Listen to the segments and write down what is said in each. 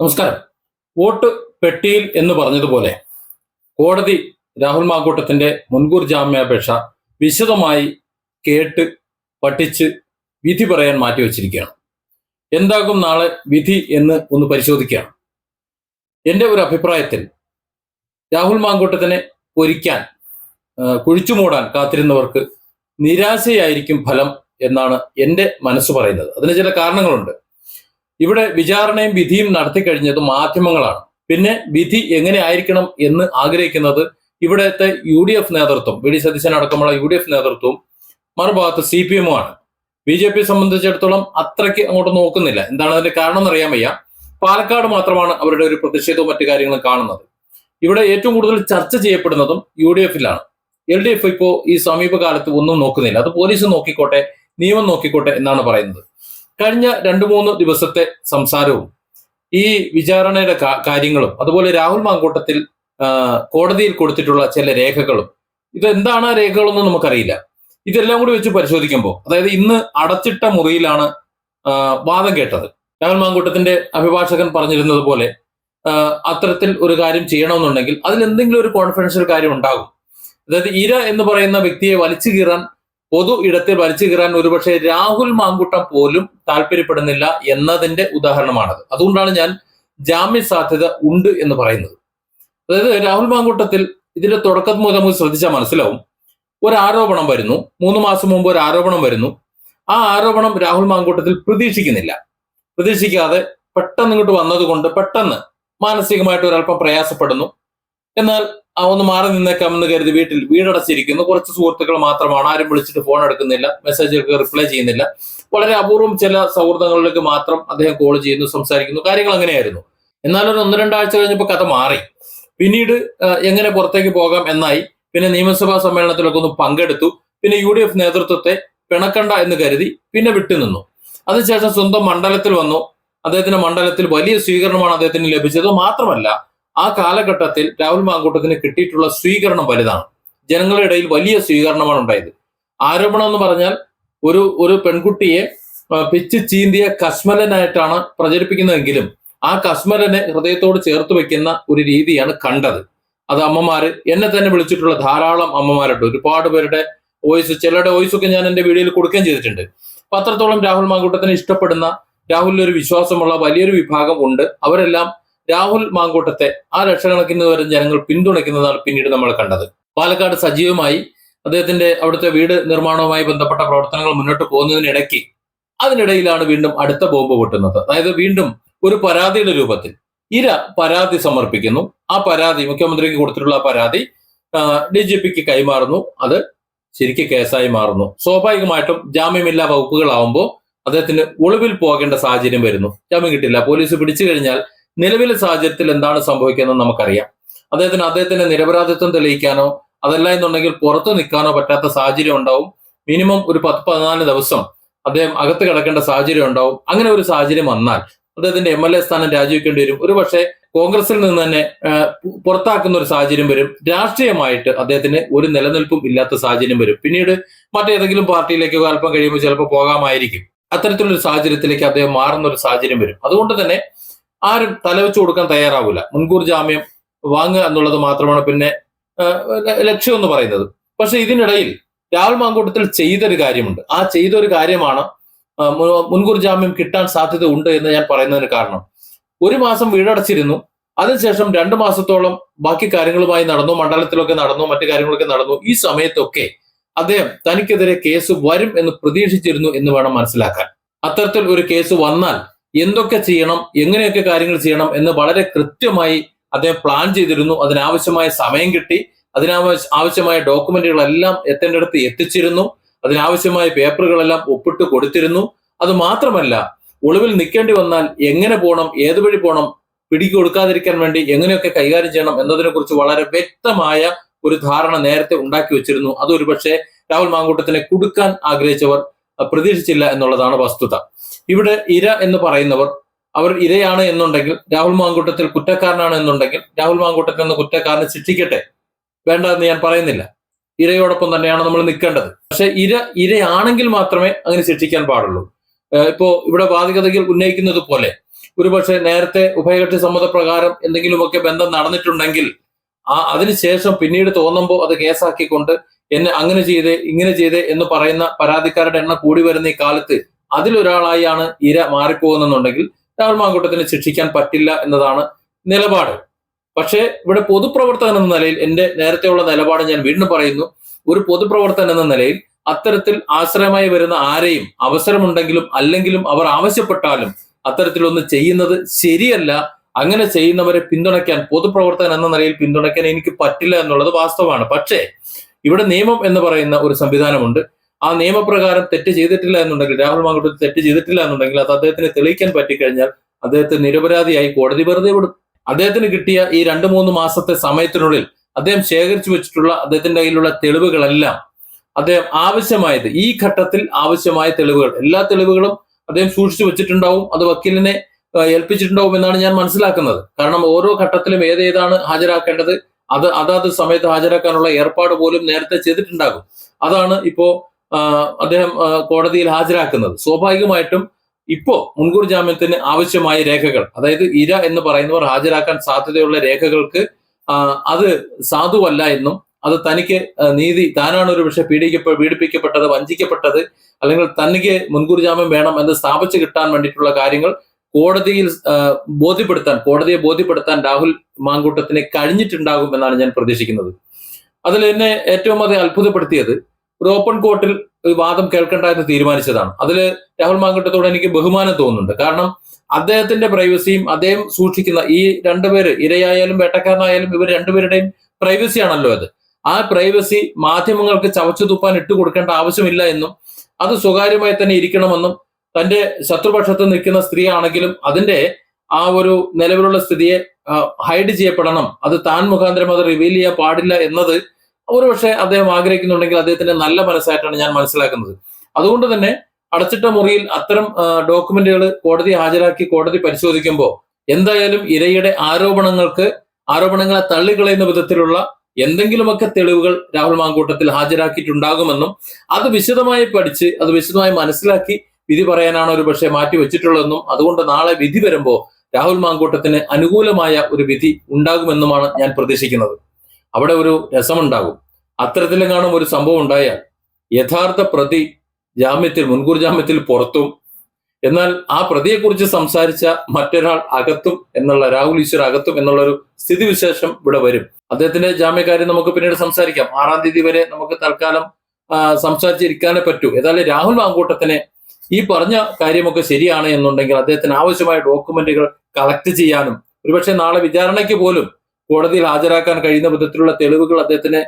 നമസ്കാരം. വോട്ട് പെട്ടിയിൽ എന്ന് പറഞ്ഞതുപോലെ കോടതി രാഹുൽ മാങ്കൂട്ടത്തിന്റെ മുൻകൂർ ജാമ്യാപേക്ഷ വിശദമായി കേട്ട് പഠിച്ച് വിധി പറയാൻ മാറ്റിവെച്ചിരിക്കുകയാണ് എന്താകും നാളെ വിധി എന്ന് ഒന്ന് പരിശോധിക്കുകയാണ്. എന്റെ ഒരു അഭിപ്രായത്തിൽ രാഹുൽ മാങ്കൂട്ടത്തിനെ പൊരിക്കാൻ കുഴിച്ചുമൂടാൻ കാത്തിരുന്നവർക്ക് നിരാശയായിരിക്കും ഫലം എന്നാണ് എന്റെ മനസ്സ് പറയുന്നത്. അതിന് ചില കാരണങ്ങളുണ്ട്. ഇവിടെ വിചാരണയും വിധിയും നടത്തി കഴിഞ്ഞത് മാധ്യമങ്ങളാണ്. പിന്നെ വിധി എങ്ങനെ ആയിരിക്കണം എന്ന് ആഗ്രഹിക്കുന്നത് ഇവിടുത്തെ യു ഡി എഫ് നേതൃത്വം വി ഡി സതീശൻ അടക്കമുള്ള യു ഡി എഫ് നേതൃത്വവും മറുഭാഗത്ത് സി പി എമ്മും ആണ് ബി ജെ പി സംബന്ധിച്ചിടത്തോളം അത്രയ്ക്ക് അങ്ങോട്ട് നോക്കുന്നില്ല. എന്താണ് അതിന്റെ കാരണം എന്നറിയാൻ വയ്യ. പാലക്കാട് മാത്രമാണ് അവരുടെ ഒരു പ്രതിഷേധവും മറ്റു കാര്യങ്ങളും കാണുന്നത്. ഇവിടെ ഏറ്റവും കൂടുതൽ ചർച്ച ചെയ്യപ്പെടുന്നതും യു ഡി എഫിലാണ് എൽ ഡി എഫ് ഇപ്പോൾ ഈ സമീപകാലത്ത് ഒന്നും നോക്കുന്നില്ല. അത് പോലീസ് നോക്കിക്കോട്ടെ നിയമം നോക്കിക്കോട്ടെ എന്നാണ് പറയുന്നത്. കഴിഞ്ഞ രണ്ടു മൂന്ന് ദിവസത്തെ സംസാരവും ഈ വിചാരണയുടെ കാര്യങ്ങളും അതുപോലെ രാഹുൽ മാങ്കൂട്ടത്തിൽ കോടതിയിൽ കൊടുത്തിട്ടുള്ള ചില രേഖകളും ഇതെന്താണ് ആ രേഖകളൊന്നും നമുക്കറിയില്ല. ഇതെല്ലാം കൂടി വെച്ച് പരിശോധിക്കുമ്പോൾ അതായത് ഇന്ന് അടച്ചിട്ട മുറിയിലാണ് വാദം കേട്ടത്. രാഹുൽ മാങ്കൂട്ടത്തിന്റെ അഭിഭാഷകൻ പറഞ്ഞിരുന്നത് പോലെ അത്തരത്തിൽ ഒരു കാര്യം ചെയ്യണമെന്നുണ്ടെങ്കിൽ അതിൽ എന്തെങ്കിലും ഒരു കോൺഫിഡൻഷ്യൽ കാര്യം ഉണ്ടാകും. അതായത് ഇര എന്ന് പറയുന്ന വ്യക്തിയെ വലിച്ചു കീറാൻ പൊതു ഇടത്തെ വലിച്ചു കീറാൻ ഒരുപക്ഷെ രാഹുൽ മാങ്കുട്ടം പോലും താല്പര്യപ്പെടുന്നില്ല എന്നതിന്റെ ഉദാഹരണമാണത്. അതുകൊണ്ടാണ് ഞാൻ ജാമ്യ സാധ്യത ഉണ്ട് എന്ന് പറയുന്നത്. അതായത് രാഹുൽ മാങ്കൂട്ടത്തിൽ ഇതിന്റെ തുടക്കം മുതൽ നമുക്ക് ശ്രദ്ധിച്ചാൽ മനസ്സിലാവും. ഒരു ആരോപണം വരുന്നു. മൂന്ന് മാസം മുമ്പ് ഒരു ആരോപണം വരുന്നു. ആ ആരോപണം രാഹുൽ മാങ്കൂട്ടത്തിൽ പ്രതീക്ഷിക്കുന്നില്ല. പ്രതീക്ഷിക്കാതെ പെട്ടെന്ന് ഇങ്ങോട്ട് വന്നതുകൊണ്ട് പെട്ടെന്ന് മാനസികമായിട്ട് ഒരല്പം പ്രയാസപ്പെടുന്നു. എന്നാൽ ഒന്ന് മാറി നിന്നേക്കാമെന്ന് കരുതി വീട്ടിൽ വീടടച്ചിരിക്കുന്നു. കുറച്ച് സുഹൃത്തുക്കൾ മാത്രമാണ്. ആരും വിളിച്ചിട്ട് ഫോൺ എടുക്കുന്നില്ല. മെസ്സേജുകൾക്ക് റിപ്ലൈ ചെയ്യുന്നില്ല. വളരെ അപൂർവം ചില സൗഹൃദങ്ങളിലേക്ക് മാത്രം അദ്ദേഹം കോൾ ചെയ്യുന്നു സംസാരിക്കുന്നു. കാര്യങ്ങൾ അങ്ങനെയായിരുന്നു. എന്നാലും ഒരു ഒന്ന് രണ്ടാഴ്ച കഴിഞ്ഞപ്പോൾ കഥ മാറി. പിന്നീട് എങ്ങനെ പുറത്തേക്ക് പോകാം എന്നായി. പിന്നെ നിയമസഭാ സമ്മേളനത്തിലൊക്കെ ഒന്ന് പങ്കെടുത്തു. പിന്നെ യു ഡി എഫ് നേതൃത്വത്തെ പിണക്കണ്ട എന്ന് കരുതി പിന്നെ വിട്ടുനിന്നു. അതിനുശേഷം സ്വന്തം മണ്ഡലത്തിൽ വന്നു. അദ്ദേഹത്തിന്റെ മണ്ഡലത്തിൽ വലിയ സ്വീകരണമാണ് അദ്ദേഹത്തിന് ലഭിച്ചത്. മാത്രമല്ല ആ കാലഘട്ടത്തിൽ രാഹുൽ മാങ്കൂട്ടത്തിന് കിട്ടിയിട്ടുള്ള സ്വീകരണം വലുതാണ്. ജനങ്ങളുടെ ഇടയിൽ വലിയ സ്വീകരണമാണ് ഉണ്ടായത്. ആരോപണം എന്ന് പറഞ്ഞാൽ ഒരു ഒരു പെൺകുട്ടിയെ പിച്ച് ചീന്തിയ കശ്മലനായിട്ടാണ് പ്രചരിപ്പിക്കുന്നതെങ്കിലും ആ കസ്മലനെ ഹൃദയത്തോട് ചേർത്ത് വെക്കുന്ന ഒരു രീതിയാണ് കണ്ടത്. അത് അമ്മമാര് എന്നെ തന്നെ വിളിച്ചിട്ടുള്ള ധാരാളം അമ്മമാരുണ്ട്. ഒരുപാട് പേരുടെ വോയിസ് ചിലരുടെ വോയിസ് ഒക്കെ ഞാൻ എന്റെ വീഡിയോയിൽ കൊടുക്കുകയും ചെയ്തിട്ടുണ്ട്. അപ്പൊ അത്രത്തോളം രാഹുൽ മാങ്കൂട്ടത്തിനെ ഇഷ്ടപ്പെടുന്ന രാഹുലിന് ഒരു വിശ്വാസമുള്ള വലിയൊരു വിഭാഗം ഉണ്ട്. അവരെല്ലാം രാഹുൽ മാങ്കൂട്ടത്തെ ആ ലക്ഷക്കണക്കിന് വരും ജനങ്ങൾ പിന്തുണയ്ക്കുന്നതാണ് പിന്നീട് നമ്മൾ കണ്ടത്. പാലക്കാട് സജീവമായി അദ്ദേഹത്തിന്റെ അവിടുത്തെ വീട് നിർമ്മാണവുമായി ബന്ധപ്പെട്ട പ്രവർത്തനങ്ങൾ മുന്നോട്ട് പോകുന്നതിനിടയ്ക്ക് അതിനിടയിലാണ് വീണ്ടും അടുത്ത ബോംബ് പൊട്ടുന്നത്. അതായത് വീണ്ടും ഒരു പരാതിയുടെ രൂപത്തിൽ ഇര പരാതി സമർപ്പിക്കുന്നു. ആ പരാതി മുഖ്യമന്ത്രിക്ക് കൊടുത്തിട്ടുള്ള പരാതി ഡി ജി പിക്ക് കൈമാറുന്നു. അത് ശരിക്കും കേസായി മാറുന്നു. സ്വാഭാവികമായിട്ടും ജാമ്യമില്ലാ വകുപ്പുകളാവുമ്പോൾ അദ്ദേഹത്തിന് ഒളിവിൽ പോകേണ്ട സാഹചര്യം വരുന്നു. ജാമ്യം കിട്ടില്ല. പോലീസ് പിടിച്ചു കഴിഞ്ഞാൽ നിലവിലെ സാഹചര്യത്തിൽ എന്താണ് സംഭവിക്കുന്നത് നമുക്കറിയാം. അദ്ദേഹത്തിന് അദ്ദേഹത്തിന്റെ നിരപരാധിത്വം തെളിയിക്കാനോ അതല്ല എന്നുണ്ടെങ്കിൽ പുറത്തു നിൽക്കാനോ പറ്റാത്ത സാഹചര്യം ഉണ്ടാവും. മിനിമം ഒരു പത്ത് പതിനാല് ദിവസം അദ്ദേഹം അകത്ത് കിടക്കേണ്ട സാഹചര്യം ഉണ്ടാവും. അങ്ങനെ ഒരു സാഹചര്യം വന്നാൽ അദ്ദേഹത്തിന്റെ എം എൽ എ സ്ഥാനം രാജിവെക്കേണ്ടി വരും. ഒരു പക്ഷേ കോൺഗ്രസിൽ നിന്ന് തന്നെ പുറത്താക്കുന്ന ഒരു സാഹചര്യം വരും. രാഷ്ട്രീയമായിട്ട് അദ്ദേഹത്തിന് ഒരു നിലനിൽപ്പും ഇല്ലാത്ത സാഹചര്യം വരും. പിന്നീട് മറ്റേതെങ്കിലും പാർട്ടിയിലേക്ക് അല്പം കഴിയുമ്പോൾ ചിലപ്പോൾ പോകാമായിരിക്കും. അത്തരത്തിലൊരു സാഹചര്യത്തിലേക്ക് അദ്ദേഹം മാറുന്ന ഒരു സാഹചര്യം വരും. അതുകൊണ്ട് തന്നെ ആരും തലവെച്ചു കൊടുക്കാൻ തയ്യാറാവില്ല മുൻകൂർ ജാമ്യം വാങ്ങുക എന്നുള്ളത് മാത്രമാണ് പിന്നെ ലക്ഷ്യം എന്ന് പറയുന്നത്. പക്ഷെ ഇതിനിടയിൽ രാഹുൽ മാങ്കൂട്ടത്തിൽ ചെയ്തൊരു കാര്യമുണ്ട്. ആ ചെയ്തൊരു കാര്യമാണ് മുൻകൂർ ജാമ്യം കിട്ടാൻ സാധ്യത ഉണ്ട് എന്ന് ഞാൻ പറയുന്നതിന് കാരണം. ഒരു മാസം വീടടച്ചിരുന്നു. അതിനുശേഷം രണ്ട് മാസത്തോളം ബാക്കി കാര്യങ്ങളുമായി നടന്നു. മണ്ഡലത്തിലൊക്കെ നടന്നു മറ്റു കാര്യങ്ങളൊക്കെ നടന്നു. ഈ സമയത്തൊക്കെ അദ്ദേഹം തനിക്കെതിരെ കേസ് വരും എന്ന് പ്രതീക്ഷിച്ചിരുന്നു എന്ന് വേണം മനസ്സിലാക്കാൻ. അത്തരത്തിൽ ഒരു കേസ് വന്നാൽ എന്തൊക്കെ ചെയ്യണം എങ്ങനെയൊക്കെ കാര്യങ്ങൾ ചെയ്യണം എന്ന് വളരെ കൃത്യമായി അദ്ദേഹം പ്ലാൻ ചെയ്തിരുന്നു. അതിനാവശ്യമായ സമയം കിട്ടി. അതിനാവശ്യ ആവശ്യമായ ഡോക്യുമെന്റുകളെല്ലാം എത്തേണ്ടടുത്ത് എത്തിച്ചിരുന്നു. അതിനാവശ്യമായ പേപ്പറുകളെല്ലാം ഒപ്പിട്ട് കൊടുത്തിരുന്നു. അത് മാത്രമല്ല ഒളിവിൽ നിൽക്കേണ്ടി വന്നാൽ എങ്ങനെ പോകണം ഏത് വഴി പോകണം പിടിക്ക് കൊടുക്കാതിരിക്കാൻ വേണ്ടി എങ്ങനെയൊക്കെ കൈകാര്യം ചെയ്യണം എന്നതിനെ കുറിച്ച് വളരെ വ്യക്തമായ ഒരു ധാരണ നേരത്തെ ഉണ്ടാക്കി വെച്ചിരുന്നു. അത് ഒരുപക്ഷെ രാഹുൽ മാങ്കൂട്ടത്തിനെ കൊടുക്കാൻ ആഗ്രഹിച്ചവർ പ്രതീക്ഷിച്ചില്ല എന്നുള്ളതാണ് വസ്തുത. ഇവിടെ ഇര എന്ന് പറയുന്നവർ അവർ ഇരയാണ് എന്നുണ്ടെങ്കിൽ രാഹുൽ മാങ്കൂട്ടത്തിൽ കുറ്റക്കാരനാണ് എന്നുണ്ടെങ്കിൽ രാഹുൽ മാങ്കൂട്ടത്തിൽ നിന്ന് കുറ്റക്കാരനെ ശിക്ഷിക്കട്ടെ. വേണ്ട എന്ന് ഞാൻ പറയുന്നില്ല. ഇരയോടൊപ്പം തന്നെയാണ് നമ്മൾ നിൽക്കേണ്ടത്. പക്ഷെ ഇര ഇരയാണെങ്കിൽ മാത്രമേ അങ്ങനെ ശിക്ഷിക്കാൻ പാടുള്ളൂ. ഇപ്പോ ഇവിടെ വാദികതകൾ ഉന്നയിക്കുന്നത് പോലെ ഒരുപക്ഷെ നേരത്തെ ഉഭയകക്ഷി സമ്മതപ്രകാരം എന്തെങ്കിലുമൊക്കെ ബന്ധം നടന്നിട്ടുണ്ടെങ്കിൽ ആ അതിനുശേഷം പിന്നീട് തോന്നുമ്പോൾ അത് കേസാക്കിക്കൊണ്ട് എന്നെ അങ്ങനെ ചെയ്തേ ഇങ്ങനെ ചെയ്തേ എന്ന് പറയുന്ന പരാതിക്കാരുടെ എണ്ണം കൂടി വരുന്ന ഈ കാലത്ത് അതിലൊരാളായാണ് ഇര മാറിപ്പോകുന്നുണ്ടെങ്കിൽ രാഹുൽ മാങ്കൂട്ടത്തിന് ശിക്ഷിക്കാൻ പറ്റില്ല എന്നതാണ് നിലപാട്. പക്ഷേ ഇവിടെ പൊതുപ്രവർത്തകൻ എന്ന നിലയിൽ എന്റെ നേരത്തെയുള്ള നിലപാട് ഞാൻ വീണ്ടും പറയുന്നു. ഒരു പൊതുപ്രവർത്തകൻ എന്ന നിലയിൽ അത്തരത്തിൽ ആശ്രയമായി വരുന്ന ആരെയും അവസരമുണ്ടെങ്കിലും അല്ലെങ്കിലും അവർ ആവശ്യപ്പെട്ടാലും അത്തരത്തിലൊന്നും ചെയ്യുന്നത് ശരിയല്ല അങ്ങനെ ചെയ്യുന്നവരെ പിന്തുണയ്ക്കാൻ പൊതുപ്രവർത്തകൻ എന്ന നിലയിൽ പിന്തുണയ്ക്കാൻ എനിക്ക് പറ്റില്ല എന്നുള്ളത് വാസ്തവമാണ്. പക്ഷേ ഇവിടെ നിയമം എന്ന് പറയുന്ന ഒരു സംവിധാനമുണ്ട്. ആ നിയമപ്രകാരം തെറ്റ് ചെയ്തിട്ടില്ല എന്നുണ്ടെങ്കിൽ രാഹുൽ മാങ്കൂട്ടത്തിൽ തെറ്റ് ചെയ്തിട്ടില്ല എന്നുണ്ടെങ്കിൽ അത് അദ്ദേഹത്തിന് തെളിയിക്കാൻ പറ്റിക്കഴിഞ്ഞാൽ അദ്ദേഹത്തെ നിരപരാധിയായി കോടതി വെറുതെ വിടും. അദ്ദേഹത്തിന് കിട്ടിയ ഈ രണ്ട് മൂന്ന് മാസത്തെ സമയത്തിനുള്ളിൽ അദ്ദേഹം ശേഖരിച്ചു വെച്ചിട്ടുള്ള അദ്ദേഹത്തിന്റെ കയ്യിലുള്ള തെളിവുകളെല്ലാം അദ്ദേഹം ആവശ്യമായത് ഈ ഘട്ടത്തിൽ ആവശ്യമായ തെളിവുകൾ എല്ലാ തെളിവുകളും അദ്ദേഹം സൂക്ഷിച്ചു വെച്ചിട്ടുണ്ടാവും. അത് വക്കീലിനെ ഏൽപ്പിച്ചിട്ടുണ്ടാവും എന്നാണ് ഞാൻ മനസ്സിലാക്കുന്നത്. കാരണം ഓരോ ഘട്ടത്തിലും ഏതേതാണ് ഹാജരാക്കേണ്ടത്? അത് അതാത് സമയത്ത് ഹാജരാക്കാനുള്ള ഏർപ്പാട് പോലും നേരത്തെ ചെയ്തിട്ടുണ്ടാകും. അതാണ് ഇപ്പോ അദ്ദേഹം കോടതിയിൽ ഹാജരാക്കുന്നത്. സ്വാഭാവികമായിട്ടും ഇപ്പോ മുൻകൂർ ജാമ്യത്തിന് ആവശ്യമായ രേഖകൾ അതായത് ഇര എന്ന് പറയുന്നവർ ഹാജരാക്കാൻ സാധ്യതയുള്ള രേഖകൾക്ക് അത് സാധുവല്ല എന്നും അത് തനിക്ക് നീതി താനാണ് ഒരു പക്ഷെ പീഡിക്കപ്പെ പീഡിപ്പിക്കപ്പെട്ടത് വഞ്ചിക്കപ്പെട്ടത് അല്ലെങ്കിൽ തനിക്ക് മുൻകൂർ ജാമ്യം വേണം എന്ന് സ്ഥാപിച്ചു കിട്ടാൻ വേണ്ടിയിട്ടുള്ള കാര്യങ്ങൾ കോടതിയിൽ ബോധ്യപ്പെടുത്താൻ കോടതിയെ ബോധ്യപ്പെടുത്താൻ രാഹുൽ മാങ്കൂട്ടത്തിന് കഴിഞ്ഞിട്ടുണ്ടാകും എന്നാണ് ഞാൻ പ്രതീക്ഷിക്കുന്നത്. അതിൽ എന്നെ ഏറ്റവും അധികം അത്ഭുതപ്പെടുത്തിയത് ഒരു ഓപ്പൺ കോർട്ടിൽ വാദം കേൾക്കണ്ട എന്ന് തീരുമാനിച്ചതാണ്. അതിൽ രാഹുൽ മാങ്കൂട്ടത്തോട് എനിക്ക് ബഹുമാനം തോന്നുന്നുണ്ട്. കാരണം അദ്ദേഹത്തിന്റെ പ്രൈവസിയും അദ്ദേഹം സൂക്ഷിക്കുന്ന ഈ രണ്ടുപേര് ഇരയായാലും വേട്ടക്കാരനായാലും ഇവർ രണ്ടുപേരുടെയും പ്രൈവസി ആണല്ലോ അത്. ആ പ്രൈവസി മാധ്യമങ്ങൾക്ക് ചവച്ചു തുപ്പാൻ ഇട്ട് കൊടുക്കേണ്ട ആവശ്യമില്ല എന്നും അത് സ്വകാര്യമായി തന്നെ ഇരിക്കണമെന്നും തന്റെ ശത്രുപക്ഷത്ത് നിൽക്കുന്ന സ്ത്രീ ആണെങ്കിലും അതിന്റെ ആ ഒരു നിലവിലുള്ള സ്ഥിതിയെ ഹൈഡ് ചെയ്യപ്പെടണം. അത് താൻ മുഖാന്തരം അത് റിവീൽ ചെയ്യാൻ പാടില്ല എന്നത് ഒരുപക്ഷെ അദ്ദേഹം ആഗ്രഹിക്കുന്നുണ്ടെങ്കിൽ അദ്ദേഹത്തിന്റെ നല്ല മനസ്സായിട്ടാണ് ഞാൻ മനസ്സിലാക്കുന്നത്. അതുകൊണ്ട് തന്നെ അടച്ചിട്ട മുറിയിൽ അത്തരം ഡോക്യുമെന്റുകൾ കോടതി ഹാജരാക്കി കോടതി പരിശോധിക്കുമ്പോൾ എന്തായാലും ഇരയുടെ ആരോപണങ്ങൾക്ക് ആരോപണങ്ങളെ തള്ളിക്കളയുന്ന വിധത്തിലുള്ള എന്തെങ്കിലുമൊക്കെ തെളിവുകൾ രാഹുൽ മാങ്കൂട്ടത്തിൽ ഹാജരാക്കിയിട്ടുണ്ടാകുമെന്നും അത് വിശദമായി പഠിച്ച് അത് വിശദമായി മനസ്സിലാക്കി വിധി പറയാനാണ് ഒരു പക്ഷേ മാറ്റിവെച്ചിട്ടുള്ളതെന്നും അതുകൊണ്ട് നാളെ വിധി വരുമ്പോൾ രാഹുൽ മാങ്കൂട്ടത്തിന് അനുകൂലമായ ഒരു വിധി ഉണ്ടാകുമെന്നുമാണ് ഞാൻ പ്രതീക്ഷിക്കുന്നത്. അവിടെ ഒരു രസമുണ്ടാകും. അത്തരത്തിലെങ്ങാനും ഒരു സംഭവം ഉണ്ടായാൽ യഥാർത്ഥ പ്രതി ജാമ്യത്തിൽ മുൻകൂർ ജാമ്യത്തിൽ പുറത്തും. എന്നാൽ ആ പ്രതിയെക്കുറിച്ച് സംസാരിച്ച മറ്റൊരാൾ അകത്തും എന്നുള്ള രാഹുൽ ഈശ്വർ അകത്തും എന്നുള്ള ഒരു സ്ഥിതിവിശേഷം ഇവിടെ വരും. അദ്ദേഹത്തിന്റെ ജാമ്യകാര്യം നമുക്ക് പിന്നീട് സംസാരിക്കാം. ആറാം തീയതി വരെ നമുക്ക് തൽക്കാലം സംസാരിച്ചിരിക്കാനേ പറ്റൂ. ഏതായാലും രാഹുൽ മാങ്കൂട്ടത്തിനെ ഈ പറഞ്ഞ കാര്യമൊക്കെ ശരിയാണ് എന്നുണ്ടെങ്കിൽ അദ്ദേഹത്തിന് ആവശ്യമായ ഡോക്യുമെന്റുകൾ കളക്ട് ചെയ്യാനും ഒരുപക്ഷെ നാളെ വിചാരണയ്ക്ക് പോലും കോടതിയിൽ ഹാജരാക്കാൻ കഴിയുന്ന വിധത്തിലുള്ള തെളിവുകൾ അദ്ദേഹത്തിന്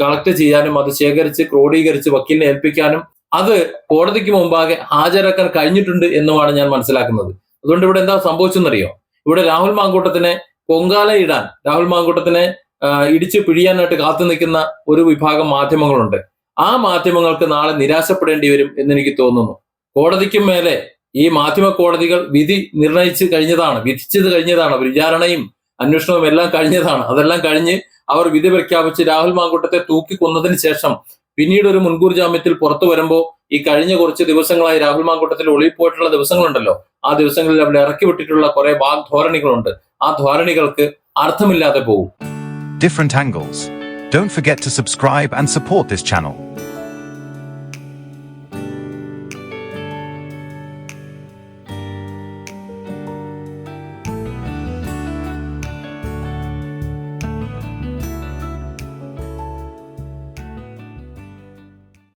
കളക്ട് ചെയ്യാനും അത് ശേഖരിച്ച് ക്രോഡീകരിച്ച് വക്കീലിനെ ഏൽപ്പിക്കാനും അത് കോടതിക്ക് മുമ്പാകെ ഹാജരാക്കാൻ കഴിഞ്ഞിട്ടുണ്ട് എന്നുമാണ് ഞാൻ മനസ്സിലാക്കുന്നത്. അതുകൊണ്ട് ഇവിടെ എന്താ സംഭവിച്ചെന്നറിയോ? ഇവിടെ രാഹുൽ മാങ്കൂട്ടത്തിനെ പൊങ്കാല ഇടാൻ രാഹുൽ മാങ്കൂട്ടത്തിനെ ഇടിച്ചു പിഴിയാനായിട്ട് കാത്തു നിൽക്കുന്ന ഒരു വിഭാഗം മാധ്യമങ്ങളുണ്ട്. ആ മാധ്യമങ്ങൾക്ക് നാളെ നിരാശപ്പെടേണ്ടി വരും എന്ന് എനിക്ക് തോന്നുന്നു. കോടതിക്കും മേലെ ഈ മാധ്യമ കോടതികൾ വിധി നിർണയിച്ച് കഴിഞ്ഞതാണ് വിധിച്ചത് കഴിഞ്ഞതാണ് വിചാരണയും അന്വേഷണവും എല്ലാം കഴിഞ്ഞതാണ് അതെല്ലാം കഴിഞ്ഞ് അവർ വിധി പ്രഖ്യാപിച്ച് രാഹുൽ മാങ്കൂട്ടത്തെ തൂക്കി കൊന്നതിന് ശേഷം പിന്നീട് ഒരു മുൻകൂർ ജാമ്യത്തിൽ പുറത്തു വരുമ്പോൾ ഈ കഴിഞ്ഞ കുറച്ച് ദിവസങ്ങളായി രാഹുൽ മാങ്കൂട്ടത്തിൽ ഒളിപ്പോയിട്ടുള്ള ദിവസങ്ങളുണ്ടല്ലോ ആ ദിവസങ്ങളിൽ അവിടെ ഇറക്കി വിട്ടിട്ടുള്ള കുറെ വാഗ്ധോരണികളുണ്ട് ആ ധോരണികൾക്ക് അർത്ഥമില്ലാതെ പോകും different angles. Don't forget to subscribe and support this channel.